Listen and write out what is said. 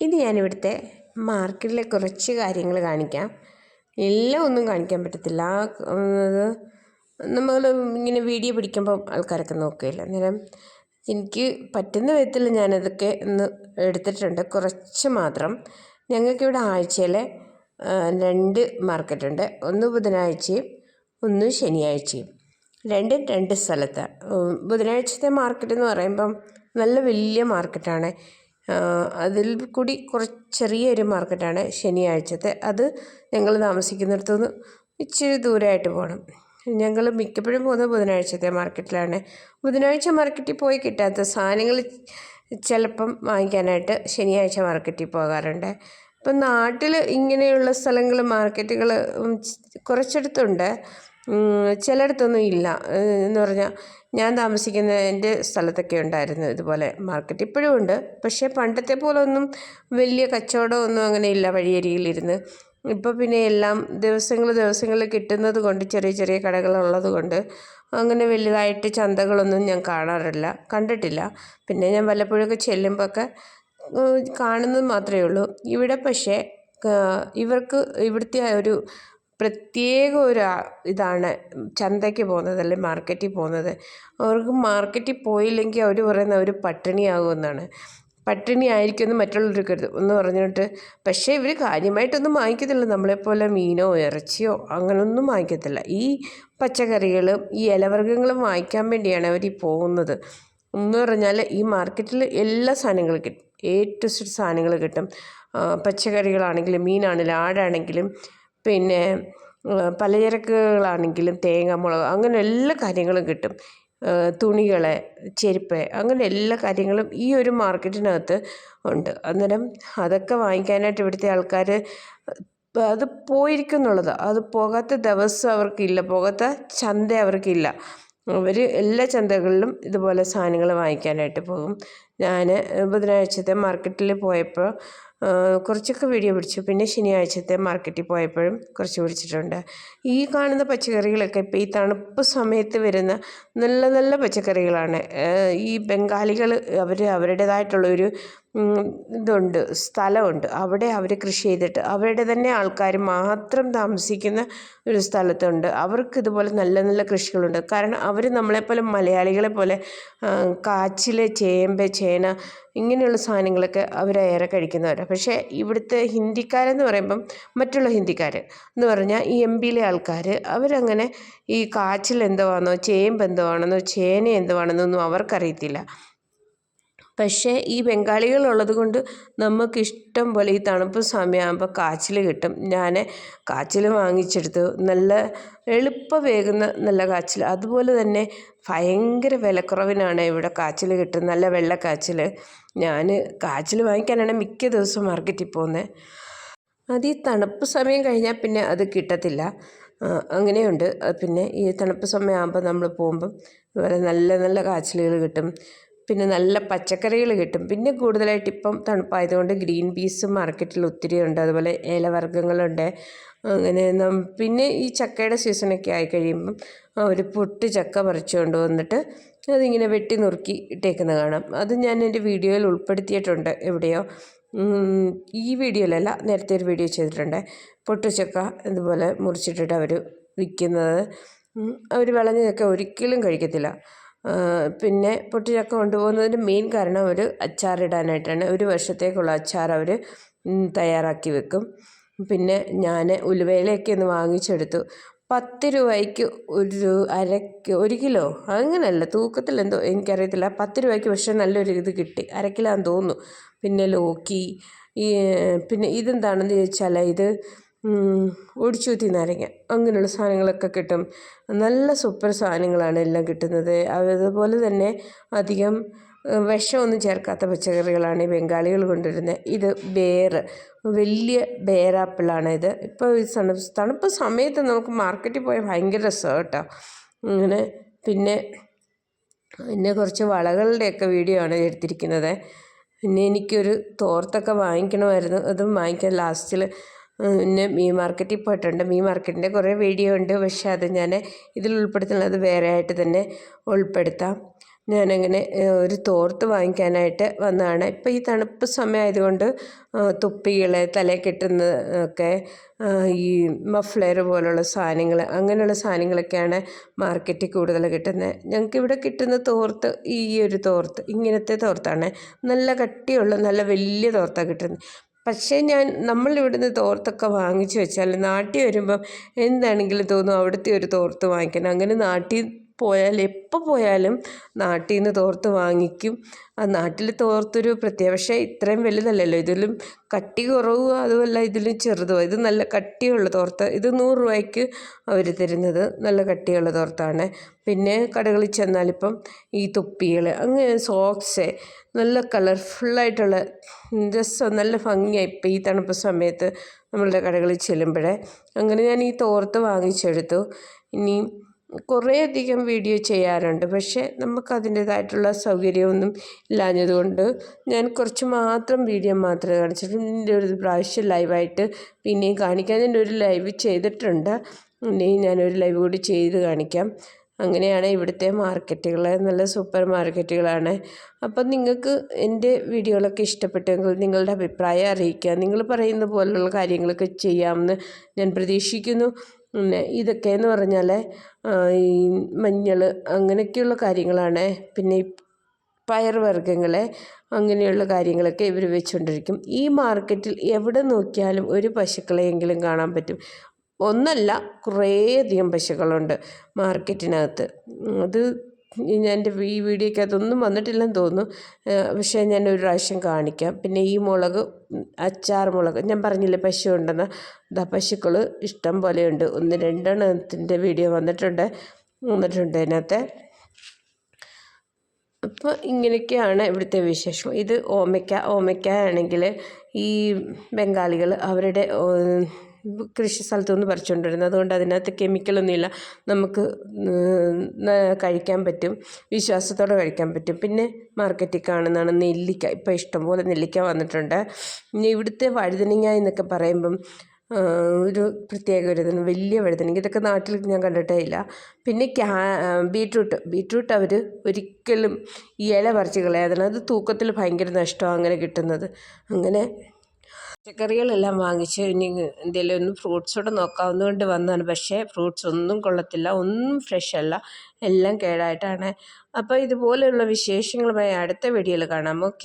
ഇനി ഞാനിവിടുത്തെ മാർക്കറ്റിലെ കുറച്ച് കാര്യങ്ങൾ കാണിക്കാം. എല്ലാം ഒന്നും കാണിക്കാൻ പറ്റത്തില്ല. അത് നമ്മൾ ഇങ്ങനെ വീഡിയോ പിടിക്കുമ്പം ആൾക്കാരൊക്കെ നോക്കുകയില്ല. അന്നേരം എനിക്ക് പറ്റുന്ന വിധത്തിൽ ഞാനതൊക്കെ ഒന്ന് എടുത്തിട്ടുണ്ട്. കുറച്ച് മാത്രം. ഞങ്ങൾക്കിവിടെ ആഴ്ചയിൽ രണ്ട് മാർക്കറ്റുണ്ട്. ഒന്ന് ബുധനാഴ്ചയും ഒന്ന് ശനിയാഴ്ചയും. രണ്ടും രണ്ട് സ്ഥലത്ത്. ബുധനാഴ്ചത്തെ മാർക്കറ്റ് എന്ന് പറയുമ്പം നല്ല വലിയ മാർക്കറ്റാണ്. അതിൽ കൂടി കുറച്ച് ചെറിയൊരു മാർക്കറ്റാണ് ശനിയാഴ്ചത്തെ. അത് ഞങ്ങൾ താമസിക്കുന്നിടത്തുനിന്ന് ഇച്ചിരി ദൂരമായിട്ട് പോകണം. ഞങ്ങൾ മിക്കപ്പോഴും പോകുന്നത് ബുധനാഴ്ചത്തെ മാർക്കറ്റിലാണ്. ബുധനാഴ്ച മാർക്കറ്റിൽ പോയി കിട്ടാത്ത സാധനങ്ങൾ ചിലപ്പം വാങ്ങിക്കാനായിട്ട് ശനിയാഴ്ച മാർക്കറ്റിൽ പോകാറുണ്ട്. ഇപ്പം നാട്ടിൽ ഇങ്ങനെയുള്ള സ്ഥലങ്ങൾ മാർക്കറ്റുകൾ കുറച്ചിടത്തുണ്ട്. ചിലയിടത്തൊന്നും ഇല്ല. എന്ന് പറഞ്ഞാൽ ഞാൻ താമസിക്കുന്ന എന്റെ സ്ഥലത്തൊക്കെ ഉണ്ടായിരുന്നു ഇതുപോലെ മാർക്കറ്റ്. ഇപ്പോഴും ഉണ്ട്. പക്ഷേ പണ്ടത്തെ പോലെ ഒന്നും വലിയ കച്ചവടമൊന്നും അങ്ങനെ ഇല്ല വഴിയരികിലിരുന്ന്. ഇപ്പോൾ പിന്നെ എല്ലാം ദിവസങ്ങൾ ദിവസങ്ങൾ കിട്ടുന്നത് കൊണ്ട് ചെറിയ ചെറിയ കടകളുള്ളത് കൊണ്ട് അങ്ങനെ വലുതായിട്ട് ചന്തകളൊന്നും ഞാൻ കാണാറില്ല കണ്ടിട്ടില്ല. പിന്നെ ഞാൻ വല്ലപ്പോഴൊക്കെ ചെല്ലുമ്പോഴൊക്കെ കാണുന്നത് മാത്രമേ ഉള്ളൂ. ഇവിടെ പക്ഷേ ഇവർക്ക് ഇവിടുത്തെ ഒരു പ്രത്യേക ഒരു ഇതാണ് ചന്തയ്ക്ക് പോകുന്നത് അല്ലെങ്കിൽ മാർക്കറ്റിൽ പോകുന്നത്. അവർക്ക് മാർക്കറ്റിൽ പോയില്ലെങ്കിൽ അവർ പറയുന്ന അവർ പട്ടിണിയാകുമെന്നാണ് പട്ടിണി ആയിരിക്കുമെന്ന് മറ്റുള്ളവർ കരുതും എന്ന് പറഞ്ഞിട്ട് പക്ഷേ ഇവർ കാര്യമായിട്ടൊന്നും വാങ്ങിക്കത്തില്ല. നമ്മളെപ്പോലെ മീനോ ഇറച്ചിയോ അങ്ങനൊന്നും വാങ്ങിക്കത്തില്ല. ഈ പച്ചക്കറികളും ഈ ഇലവർഗങ്ങളും വാങ്ങിക്കാൻ വേണ്ടിയാണ് അവർ ഈ പോകുന്നത്. എന്ന് പറഞ്ഞാൽ ഈ മാർക്കറ്റിൽ എല്ലാ സാധനങ്ങളും കിട്ടും. എ ടു സാധനങ്ങൾ കിട്ടും. പച്ചക്കറികളാണെങ്കിലും മീനാണെങ്കിലും ആടാണെങ്കിലും പിന്നെ പലചരക്കുകളാണെങ്കിലും തേങ്ങ മുളക് അങ്ങനെ എല്ലാ കാര്യങ്ങളും കിട്ടും. തുണികൾ ചെരുപ്പ് അങ്ങനെ എല്ലാ കാര്യങ്ങളും ഈ ഒരു മാർക്കറ്റിനകത്ത് ഉണ്ട്. അന്നേരം അതൊക്കെ വാങ്ങിക്കാനായിട്ട് ഇവിടുത്തെ ആൾക്കാർ അത് പോയിരിക്കും എന്നുള്ളത് അത് പോകാത്ത ദിവസം അവർക്കില്ല പോകാത്ത ചന്ത അവർക്കില്ല. അവർ എല്ലാ ചന്തകളിലും ഇതുപോലെ സാധനങ്ങൾ വാങ്ങിക്കാനായിട്ട് പോകും. ഞാൻ ബുധനാഴ്ചത്തെ മാർക്കറ്റിൽ പോയപ്പോൾ കുറച്ചൊക്കെ വീഡിയോ പിടിച്ചു. പിന്നെ ശനിയാഴ്ചത്തെ മാർക്കറ്റിൽ പോയപ്പോഴും കുറച്ച് പിടിച്ചിട്ടുണ്ട്. ഈ കാണുന്ന പച്ചക്കറികളൊക്കെ ഇപ്പോൾ ഈ തണുപ്പ് സമയത്ത് വരുന്ന നല്ല നല്ല പച്ചക്കറികളാണ്. ഈ ബംഗാളികൾ അവർ അവരുടേതായിട്ടുള്ളൊരു ഇതുണ്ട് സ്ഥലമുണ്ട്. അവിടെ അവർ കൃഷി ചെയ്തിട്ട് അവരുടെ തന്നെ ആൾക്കാർ മാത്രം താമസിക്കുന്ന ഒരു സ്ഥലത്തുണ്ട്. അവർക്ക് ഇതുപോലെ നല്ല നല്ല കൃഷികളുണ്ട്. കാരണം അവർ നമ്മളെപ്പോലെ മലയാളികളെ പോലെ കാച്ചിൽ ചേമ്പ് ചേന ഇങ്ങനെയുള്ള സാധനങ്ങളൊക്കെ അവരേറെ കഴിക്കുന്നവരാണ് പക്ഷേ ഇവിടുത്തെ ഹിന്ദിക്കാരെന്ന് പറയുമ്പം മറ്റുള്ള ഹിന്ദിക്കാർ എന്ന് പറഞ്ഞാൽ ഈ എം പിയിലെ ആൾക്കാർ അവരങ്ങനെ ഈ കാച്ചിൽ എന്തുവാണെന്നോ ചേമ്പ് എന്തുവാണെന്നോ ചേന എന്തുവാണെന്നൊന്നും അവർക്കറിയത്തില്ല. പക്ഷേ ഈ ബംഗാളികൾ ഉള്ളത് കൊണ്ട് നമുക്ക് ഇഷ്ടം പോലെ ഈ തണുപ്പ് സമയമാകുമ്പോൾ കാച്ചിൽ കിട്ടും. ഞാൻ കാച്ചിൽ വാങ്ങിച്ചെടുത്ത്. നല്ല എളുപ്പ വേകുന്ന നല്ല കാച്ചിൽ അതുപോലെ തന്നെ ഭയങ്കര വിലക്കുറവിനാണ് ഇവിടെ കാച്ചിൽ കിട്ടുന്നത്. നല്ല വെള്ള കാച്ചിൽ ഞാൻ കാച്ചിൽ വാങ്ങിക്കാനാണ് മിക്ക ദിവസവും മാർക്കറ്റിൽ പോകുന്നത്. അത് ഈ തണുപ്പ് സമയം കഴിഞ്ഞാൽ പിന്നെ അത് കിട്ടത്തില്ല. അങ്ങനെയുണ്ട്. പിന്നെ ഈ തണുപ്പ് സമയമാകുമ്പോൾ നമ്മൾ പോകുമ്പം ഇതുപോലെ നല്ല നല്ല കാച്ചിലുകൾ കിട്ടും. പിന്നെ നല്ല പച്ചക്കറികൾ കിട്ടും. പിന്നെ കൂടുതലായിട്ട് ഇപ്പം തണുപ്പായതുകൊണ്ട് ഗ്രീൻ പീസ് മാർക്കറ്റിൽ ഒത്തിരി ഉണ്ട്. അതുപോലെ ഏലവർഗങ്ങളുണ്ട്. അങ്ങനെ പിന്നെ ഈ ചക്കയുടെ സീസണൊക്കെ ആയി കഴിയുമ്പം ഒരു പൊട്ട് ചക്ക പറിച്ചുകൊണ്ട് വന്നിട്ട് അതിങ്ങനെ വെട്ടി നുറുക്കി ഇട്ടേക്കുന്ന കാണാം. അത് ഞാൻ എന്റെ വീഡിയോയിൽ ഉൾപ്പെടുത്തിയിട്ടുണ്ട് എവിടെയോ. ഈ വീഡിയോയിലല്ല നേരത്തെ ഒരു വീഡിയോ ചെയ്തിട്ടുണ്ട്. പൊട്ടുചക്ക ഇതുപോലെ മുറിച്ചിട്ടിട്ട് അവർ വിൽക്കുന്നത്. അവർ വിളഞ്ഞതൊക്കെ ഒരിക്കലും കഴിക്കത്തില്ല. പിന്നെ പൊട്ടിച്ചക്ക കൊണ്ടുപോകുന്നതിന്റെ മെയിൻ കാരണം അവർ അച്ചാറിടാനായിട്ടാണ് ഒരു വർഷത്തേക്കുള്ള അച്ചാർ അവർ തയ്യാറാക്കി വെക്കും. പിന്നെ ഞാൻ ഉലുവയിലൊക്കെ ഒന്ന് വാങ്ങിച്ചെടുത്തു. പത്ത് രൂപയ്ക്ക് ഒരു അരക്ക് ഒരു കിലോ? അങ്ങനെയല്ല തൂക്കത്തിൽ എന്തോ എനിക്കറിയത്തില്ല. പത്ത് രൂപയ്ക്ക് പക്ഷേ നല്ലൊരു ഇത് കിട്ടി. അര കിലോ എന്ന് തോന്നുന്നു. പിന്നെ ലോക്കി ഈ പിന്നെ ഇതെന്താണെന്ന് ചോദിച്ചാൽ ഇത് ഒടിച്ചൂത്തി നാരങ്ങ അങ്ങനെയുള്ള സാധനങ്ങളൊക്കെ കിട്ടും. നല്ല സൂപ്പർ സാധനങ്ങളാണ് എല്ലാം കിട്ടുന്നത്. അതുപോലെ തന്നെ അധികം വിഷമൊന്നും ചേർക്കാത്ത പച്ചക്കറികളാണ് ഈ ബംഗാളികൾ കൊണ്ടുവരുന്നത്. ഇത് ബേറ് വലിയ ബേറാപ്പിളാണ് ഇത്. ഇപ്പോൾ തണുപ്പ് സമയത്ത് നമുക്ക് മാർക്കറ്റിൽ പോയാൽ ഭയങ്കര രസമാണ് കേട്ടോ. അങ്ങനെ പിന്നെ പിന്നെ കുറച്ച് വളകളുടെയൊക്കെ വീഡിയോ ആണ് എടുത്തിരിക്കുന്നത്. പിന്നെ എനിക്കൊരു തോർത്തൊക്കെ വാങ്ങിക്കണമായിരുന്നു. അതും വാങ്ങിക്കാൻ ലാസ്റ്റിൽ പിന്നെ മീൻ മാർക്കറ്റിൽ പോയിട്ടുണ്ട്. മീൻ മാർക്കറ്റിന്റെ കുറേ വീഡിയോ ഉണ്ട്. പക്ഷേ അത് ഞാൻ ഇതിൽ ഉൾപ്പെടുത്തുന്നത് വേറെ ആയിട്ട് തന്നെ ഉൾപ്പെടുത്താം. ഞാനങ്ങനെ ഒരു തോർത്ത് വാങ്ങിക്കാനായിട്ട് വന്നതാണ്. ഇപ്പം ഈ തണുപ്പ് സമയമായതുകൊണ്ട് തുപ്പികൾ തലയിൽ കെട്ടുന്ന ഒക്കെ ഈ മഫ്ലർ പോലുള്ള സാധനങ്ങൾ അങ്ങനെയുള്ള സാധനങ്ങളൊക്കെയാണ് മാർക്കറ്റിൽ കൂടുതൽ കിട്ടുന്നത്. ഞങ്ങൾക്ക് ഇവിടെ കിട്ടുന്ന തോർത്ത് ഈ ഒരു തോർത്ത് ഇങ്ങനത്തെ തോർത്താണ്. നല്ല കട്ടിയുള്ള നല്ല വലിയ തോർത്താണ് കിട്ടുന്നത്. പക്ഷേ ഞാൻ നമ്മൾ ഇവിടുന്ന് തോർത്തൊക്കെ വാങ്ങിച്ചു വെച്ചാൽ നാട്ടിൽ വരുമ്പം എന്താണെങ്കിലും തോന്നും അവിടുത്തെ ഒരു തോർത്ത് വാങ്ങിക്കണം അങ്ങനെ നാട്ടിൽ പോയാൽ എപ്പോൾ പോയാലും നാട്ടിൽ നിന്ന് തോർത്ത് വാങ്ങിക്കും. ആ നാട്ടിൽ തോർത്തൊരു പ്രത്യേക പക്ഷേ ഇത്രയും വലുതല്ലല്ലോ. ഇതിലും കട്ടി കുറവും അതുമല്ല ഇതിലും ചെറുതും. ഇത് നല്ല കട്ടിയുള്ള തോർത്ത്. ഇത് നൂറ് രൂപയ്ക്ക് അവർ തരുന്നത് നല്ല കട്ടിയുള്ള തോർത്താണ്. പിന്നെ കടകളിൽ ചെന്നാലിപ്പം ഈ തൊപ്പികൾ അങ്ങനെ സോക്സ് നല്ല കളർഫുള്ളായിട്ടുള്ള രസം നല്ല ഭംഗിയായി. ഇപ്പം ഈ തണുപ്പ് സമയത്ത് നമ്മളുടെ കടകളിൽ ചെല്ലുമ്പോഴേ അങ്ങനെ ഞാൻ ഈ തോർത്ത് വാങ്ങിച്ചെടുത്തു. ഇനി കുറേയധികം വീഡിയോ ചെയ്യാറുണ്ട്. പക്ഷേ നമുക്ക് നമുക്കതിന്റേതായിട്ടുള്ള സൗകര്യമൊന്നും ഇല്ലാഞ്ഞതുകൊണ്ട് ഞാൻ കുറച്ച് മാത്രം വീഡിയോ മാത്രമേ കാണിച്ചിട്ടുള്ളൂ. എന്റെ ഒരു പ്രാവശ്യം ലൈവായിട്ട് പിന്നെയും കാണിക്കാൻ ഞാൻ ഒരു ലൈവ് ചെയ്തിട്ടുണ്ട്. ഇനിയും ഞാനൊരു ലൈവ് കൂടി ചെയ്ത് കാണിക്കാം. അങ്ങനെയാണ് ഇവിടുത്തെ മാർക്കറ്റുകൾ. നല്ല സൂപ്പർ മാർക്കറ്റുകളാണ്. അപ്പം നിങ്ങൾക്ക് എന്റെ വീഡിയോകളൊക്കെ ഇഷ്ടപ്പെട്ടെങ്കിൽ നിങ്ങളുടെ അഭിപ്രായം അറിയിക്കുക. നിങ്ങൾ പറയുന്ന പോലുള്ള കാര്യങ്ങളൊക്കെ ചെയ്യാമെന്ന് ഞാൻ പ്രതീക്ഷിക്കുന്നു. പിന്നെ ഇതൊക്കെയെന്ന് പറഞ്ഞാൽ ഈ മഞ്ഞൾ അങ്ങനെയൊക്കെയുള്ള കാര്യങ്ങളാണ്. പിന്നെ പയർ വർഗങ്ങൾ അങ്ങനെയുള്ള കാര്യങ്ങളൊക്കെ ഇവർ വെച്ചുകൊണ്ടിരിക്കും ഈ മാർക്കറ്റിൽ എവിടെ നോക്കിയാലും ഒരു പശുക്കളെയെങ്കിലും കാണാൻ പറ്റും. ഒന്നല്ല കുറേയധികം പശുക്കളുണ്ട് മാർക്കറ്റിനകത്ത്. അത് എന്റെ ഈ വീഡിയോക്കകത്തൊന്നും വന്നിട്ടില്ലെന്ന് തോന്നുന്നു. പക്ഷേ ഞാൻ ഒരു പ്രാവശ്യം കാണിക്കാം. പിന്നെ ഈ മുളക് അച്ചാർ മുളക്. ഞാൻ പറഞ്ഞില്ലേ പശു ഉണ്ടെന്ന്. ദാ പശുക്കൾ ഇഷ്ടം പോലെയുണ്ട് ഒന്ന് രണ്ടെണ്ണത്തിന്റെ വീഡിയോ വന്നിട്ടുണ്ട്. വന്നിട്ടുണ്ട് അതിനകത്ത്. അപ്പോൾ ഇങ്ങനെയൊക്കെയാണ് ഇവിടുത്തെ വിശേഷം. ഇത് ഓമയ്ക്ക. ഓമയ്ക്ക ആണെങ്കിൽ ഈ ബംഗാളികൾ അവരുടെ കൃഷി സ്ഥലത്തു നിന്ന് പറിച്ചുകൊണ്ടിരുന്നത്. അതുകൊണ്ട് അതിനകത്ത് കെമിക്കലൊന്നുമില്ല നമുക്ക് കഴിക്കാൻ പറ്റും. വിശ്വാസത്തോടെ കഴിക്കാൻ പറ്റും. പിന്നെ മാർക്കറ്റിൽ കാണുന്നതാണ് നെല്ലിക്ക. ഇപ്പോൾ ഇഷ്ടംപോലെ നെല്ലിക്ക വന്നിട്ടുണ്ട്. പിന്നെ ഇവിടുത്തെ വഴുതനങ്ങ എന്നൊക്കെ പറയുമ്പം ഒരു പ്രത്യേക ഒരു ഇതാണ്. വലിയ വഴുതനങ്ങ. ഇതൊക്കെ നാട്ടിൽ ഞാൻ കണ്ടിട്ടേ ഇല്ല. പിന്നെ ക്യാ ബീട്രൂട്ട്. ബീട്രൂട്ട് അവർ ഒരിക്കലും ഇല പറിച്ച് കളയാതാണ് അത് തൂക്കത്തിൽ ഭയങ്കര നഷ്ടമാണ് അങ്ങനെ കിട്ടുന്നത്. അങ്ങനെ പച്ചക്കറികളെല്ലാം വാങ്ങിച്ച് ഇനി എന്തെങ്കിലും ഒന്ന് ഫ്രൂട്ട്സ് കൂടെ നോക്കാവുന്നതുകൊണ്ട് വന്നതാണ്. പക്ഷേ ഫ്രൂട്ട്സ് ഒന്നും കൊള്ളത്തില്ല ഒന്നും ഫ്രഷ് അല്ല എല്ലാം കേടായിട്ടാണ്. അപ്പോൾ ഇതുപോലെയുള്ള വിശേഷങ്ങളുമായി അടുത്ത വീഡിയോയിൽ കാണാം. ഓക്കെ